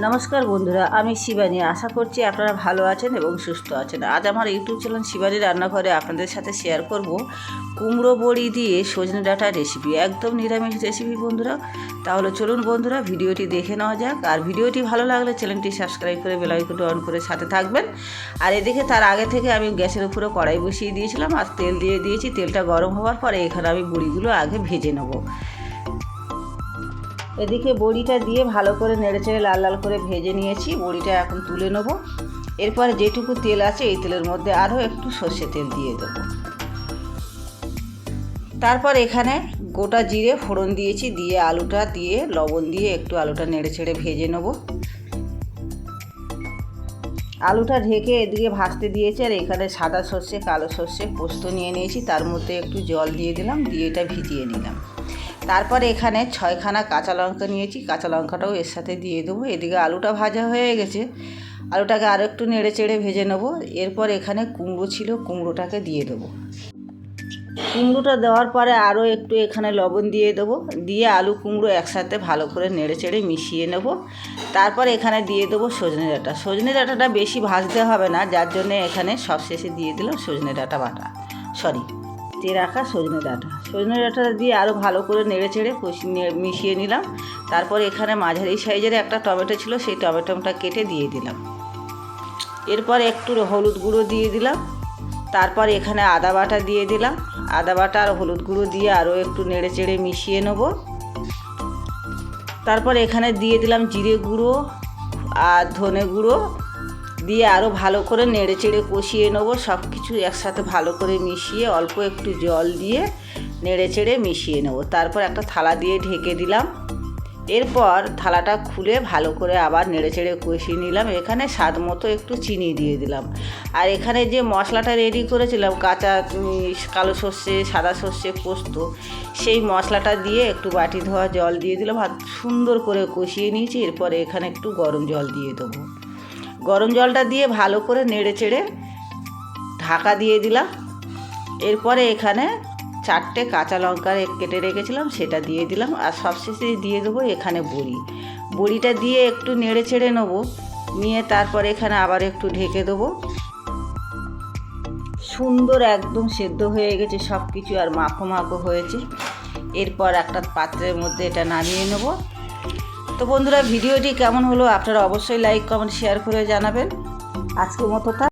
নমস্কার বন্ধুরা, আমি শিবানী। আশা করছি আপনারা ভালো আছেন এবং সুস্থ আছেন। আজ আমার ইউটিউব চ্যানেল শিবানী রান্নাঘরে আপনাদের সাথে শেয়ার করব কুমড়ো বড়ি দিয়ে সজনে ডাঁটা রেসিপি একদম নিরামিষ রেসিপি বন্ধুরা। তাহলে চলুন বন্ধুরা, ভিডিওটি দেখে নেওয়া যাক। আর ভিডিওটি ভালো লাগলে চ্যানেলটি সাবস্ক্রাইব করে বেলাইকনটি অন করে সাথে থাকবেন। আর এদিকে তার আগে থেকে আমি গ্যাসের উপরে কড়াই বসিয়ে দিয়েছিলাম। আর তেল দিয়ে দিয়েছি। তেলটা গরম হওয়ার পরে এখানে আমি বড়িগুলো আগে ভেজে নেব। এদিকে বড়িটা দিয়ে ভালো করে নেড়েচেড়ে লাল লাল করে ভেজে নিয়েছি। বড়িটা এখন তুলে নেব। এরপর যেটুকু তেল আছে এই তেলের মধ্যে আরও একটু সর্ষে তেল দিয়ে দেবো। তারপর এখানে গোটা জিরে ফোড়ন দিয়েছি, দিয়ে আলুটা দিয়ে লবণ দিয়ে একটু আলুটা নেড়ে ছেড়ে ভেজে নেব। আলুটা ঢেকে এদিকে ভাজতে দিয়েছি, আর এখানে সাদা সর্ষে, কালো সর্ষে পোস্ত নিয়ে নিয়েছি। তার মধ্যে একটু জল দিয়ে দিলাম, দিয়ে এটা ভিজিয়ে নিলাম। তারপরে এখানে ছয়খানা কাঁচা লঙ্কা নিয়েছি, কাঁচা লঙ্কাটাও এর সাথে দিয়ে দেবো। এদিকে আলুটা ভাজা হয়ে গেছে। আলুটাকে আরও একটু নেড়ে চেড়ে ভেজে নেব। এরপর এখানে কুমড়ো ছিল, কুমড়োটাকে দিয়ে দেবো। কুমড়োটা দেওয়ার পরে আরও একটু এখানে লবণ দিয়ে দেবো। দিয়ে আলু, কুমড়ো একসাথে ভালো করে নেড়ে চেড়ে মিশিয়ে নেব। তারপর এখানে দিয়ে দেবো সজনে ডাঁটা। সজনে ডাঁটাটা বেশি ভাজতে হবে না, যার জন্য এখানে সবশেষে দিয়ে দিলাম সজনে ডাঁটা বাটা। সরি দিয়ে রাখা সজনে ডাঁটা। সজনে ডাঁটা দিয়ে আরও ভালো করে নেড়ে চেড়ে মিশিয়ে নিলাম। তারপর এখানে মাঝারি সাইজের একটা টমেটো ছিল, সেই টমেটোটা কেটে দিয়ে দিলাম। এরপর একটু হলুদ গুঁড়ো দিয়ে দিলাম। তারপর এখানে আদা বাটা দিয়ে দিলাম। আদা বাটা আর হলুদ গুঁড়ো দিয়ে আরও একটু নেড়ে চেড়ে মিশিয়ে নেব। তারপর এখানে দিয়ে দিলাম জিরে গুঁড়ো আর ধনে গুঁড়ো। দিয়ে আরও ভালো করে নেড়ে চেড়ে কষিয়ে নেব। সব কিছু একসাথে ভালো করে মিশিয়ে অল্প একটু জল দিয়ে নেড়ে চেড়ে মিশিয়ে নেব। তারপর একটা থালা দিয়ে ঢেকে দিলাম। এরপর থালাটা খুলে ভালো করে আবার নেড়ে চেড়ে কষিয়ে নিলাম। এখানে স্বাদ মতো একটু চিনি দিয়ে দিলাম। আর এখানে যে মশলাটা রেডি করেছিলাম, কাঁচা কালো সর্ষে, সাদা সর্ষে পোস্ত, সেই মশলাটা দিয়ে একটু বাটি ধোয়া জল দিয়ে দিলাম। আর সুন্দর করে কষিয়ে নিয়েছি। এরপরে এখানে একটু গরম জল দিয়ে দেবো। গরম জলটা দিয়ে ভালো করে নেড়ে চেড়ে ঢাকা দিয়ে দিলাম। এরপরে এখানে চারটে কাঁচা লঙ্কা কেটে রেখেছিলাম, সেটা দিয়ে দিলাম। আর সবশেষে দিয়ে দেবো এখানে বড়ি। বড়িটা দিয়ে একটু নেড়ে চেড়ে নেব। নিয়ে তারপর এখানে আবার একটু ঢেকে দেবো। সুন্দর একদম সেদ্ধ হয়ে গেছে সব কিছু আর মাখো মাখো হয়েছে। এরপর একটা পাত্রের মধ্যে এটা নামিয়ে নেব। তো বন্ধুরা ভিডিওটি কেমন হলো আপনারা অবশ্যই লাইক কমেন্ট শেয়ার করে জানাবেন। আজকের মতোটা